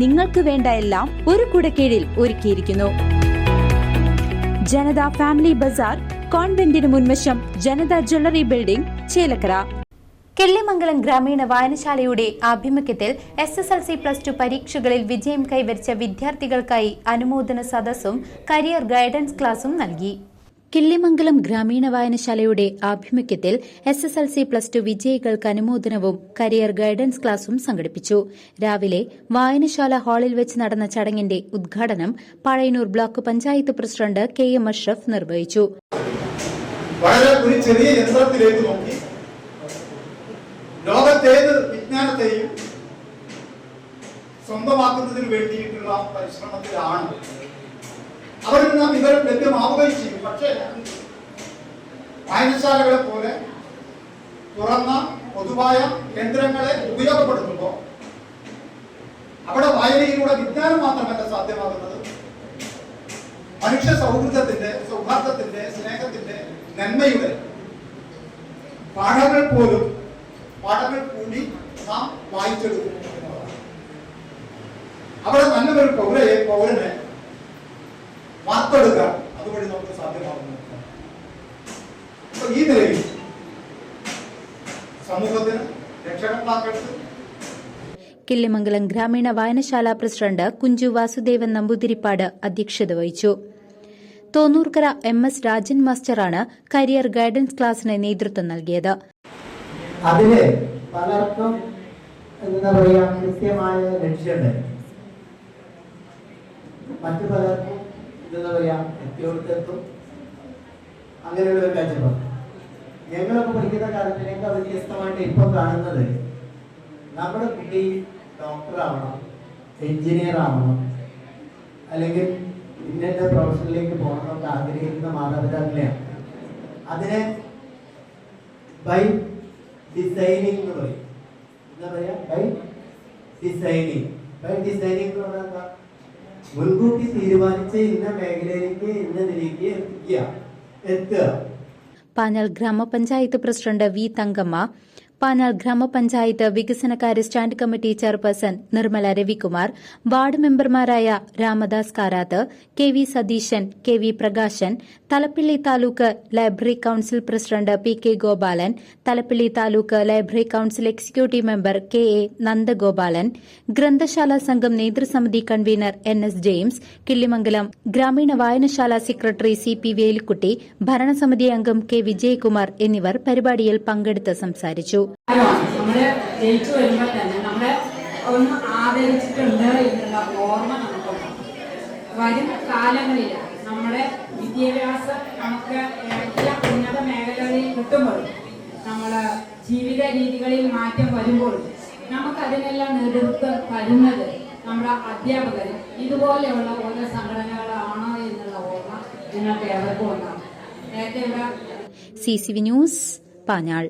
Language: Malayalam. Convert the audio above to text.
നിങ്ങൾക്ക് വേണ്ട എല്ലാം ഒരു കുടക്കീഴിൽ ഒരുക്കിയിരിക്കുന്നു. ജനത ഫാമിലി ബസാർ കോൺവെന്റിന് മുൻവശം ജനത ജ്വല്ലറി ബിൽഡിംഗ് ചേലക്കര. കിള്ളിമംഗലം ഗ്രാമീണ വായനശാലയുടെ ആഭിമുഖ്യത്തിൽ S S L C plus two പരീക്ഷകളിൽ വിജയം കൈവരിച്ച വിദ്യാർത്ഥികൾക്കായി അനുമോദന സദസ്സും കരിയർ ഗൈഡൻസ് ക്ലാസും നൽകി. കിള്ളിമംഗലം ഗ്രാമീണ വായനശാലയുടെ ആഭിമുഖ്യത്തിൽ S S L C plus two വിജയികൾക്ക് അനുമോദനവും കരിയർ ഗൈഡൻസ് ക്ലാസും സംഘടിപ്പിച്ചു. രാവിലെ വായനശാല ഹാളിൽ വെച്ച് നടന്ന ചടങ്ങിന്റെ ഉദ്ഘാടനം Pazhayannur block panchayat president K M Ashraf നിർവഹിച്ചു. വളരെ ചെറിയ നോക്കി. വിജ്ഞാനത്തെയും സ്വന്തമാക്കുന്നതിന് വേണ്ടിയിട്ടുള്ള പരിശ്രമത്തിലാണ്. അവരിൽ നാം ഇവർ ലഭ്യമാവുകയും ചെയ്യും പക്ഷേ വായനശാലകളെ പോലെ തുറന്ന പൊതുവായ കേന്ദ്രങ്ങളെ ഉപയോഗപ്പെടുത്തുമ്പോൾ അവിടെ വായനയിലൂടെ വിജ്ഞാനം മാത്രമല്ല സാധ്യമാകുന്നത് മനുഷ്യ സൗഹൃദത്തിന്റെ സൗഹാർദ്ദത്തിന്റെ സ്നേഹത്തിന്റെ നന്മയുടെ പാഠങ്ങൾ പോലും പാഠങ്ങൾ കൂടി നാം വായിച്ചെടുക്കും. അവിടെ നല്ലൊരു പൗരയെ പൗരനെ വാർത്തെടുക്കാൻ അതുവഴി നമുക്ക് സാധ്യമാകുന്നു. ഈ നിലയിൽ സമൂഹത്തിന് രക്ഷകർത്താക്കൾക്ക് കില്ലിമംഗലം ഗ്രാമീണ വായനശാല പ്രസിഡന്റ് കുഞ്ചു വാസുദേവൻ നമ്പൂതിരിപ്പാട് അധ്യക്ഷത വഹിച്ചു. തോന്നൂർക്കര എം എസ് രാജൻ മാസ്റ്ററാണ് കരിയർ ഗൈഡൻസ് ക്ലാസിന് നേതൃത്വം നൽകിയത്. അതിൽ പലർക്കും എന്താ പറയാ കൃത്യമായ ലക്ഷ്യമുണ്ട്. മറ്റു പലർക്കും എന്താ പറയാ? എത്തിയോടത്തെത്തും. അങ്ങനെയുള്ള ഒരു കാഴ്ചപ്പാട്. ഞങ്ങളൊക്കെ പഠിക്കുന്ന കാലത്തിനേക്കാൾ വ്യത്യസ്തമായിട്ട് ഇപ്പൊ കാണുന്നത് നമ്മുടെ കുട്ടി ഡോക്ടർ ആവണം എഞ്ചിനീയർ ആവണം അല്ലെങ്കിൽ ഇന്നത്തെ പ്രൊഫഷനിലേക്ക് പോകണം എന്നൊക്കെ ആഗ്രഹിക്കുന്ന മാതാപിതാക്കളെയാണ്. അതിനെ ബൈ ഡിസൈനിങ് എന്ന് പറയും. എന്താ പറയാ? ബൈ ഡിസൈനിങ് ബൈ ഡിസൈനിങ് എന്ന് പറഞ്ഞാൽ മുൻകൂട്ടി തീരുമാനിച്ച് ഇന്ന മേഖലയിലേക്ക് ഇന്നതിലേക്ക് എത്തിക്കുക. എത്തുക. പാനൽ ഗ്രാമപഞ്ചായത്ത് പ്രസിഡന്റ് വി തങ്കമ്മ പാഞ്ഞാൾ ഗ്രാമപഞ്ചായത്ത് വികസനകാര്യ stand committee chairperson Nirmala Ravikumar ward മെമ്പർമാരായ Ramadas Karath K V Satheeshan K V Prakashan Thalappilly taluk library council president P K Gopalan Thalappilly taluk library council executive member K A Nandagopalan ഗ്രന്ഥശാല സംഘം നേതൃസമിതി convener N S James Killimangalam ഗ്രാമീണ വായനശാല സെക്രട്ടറി സി പി വേലിക്കുട്ടി ഭരണസമിതി അംഗം കെ വിജയകുമാർ എന്നിവർ പരിപാടിയിൽ പങ്കെടുത്ത് സംസാരിച്ചു. വരുമ്പോൾ തന്നെ എന്നുള്ള വരും കാലങ്ങളിൽ നമ്മുടെ വിദ്യാഭ്യാസം നമുക്ക് എല്ലാ ഉന്നത മേഖലകളിൽ കിട്ടുമ്പോൾ നമ്മൾ ജീവിത രീതികളിൽ മാറ്റം വരുമ്പോൾ നമുക്കതിനെല്ലാം നേതൃത്വം തരുന്നത് നമ്മുടെ അധ്യാപകർ ഇതുപോലെയുള്ള ഓരോ സംഘടനകളാണോ എന്നുള്ള ഓർമ്മ നിങ്ങൾക്ക് ഏവർക്കും ഉണ്ടാകും. നേരത്തെ C C V news Panjal.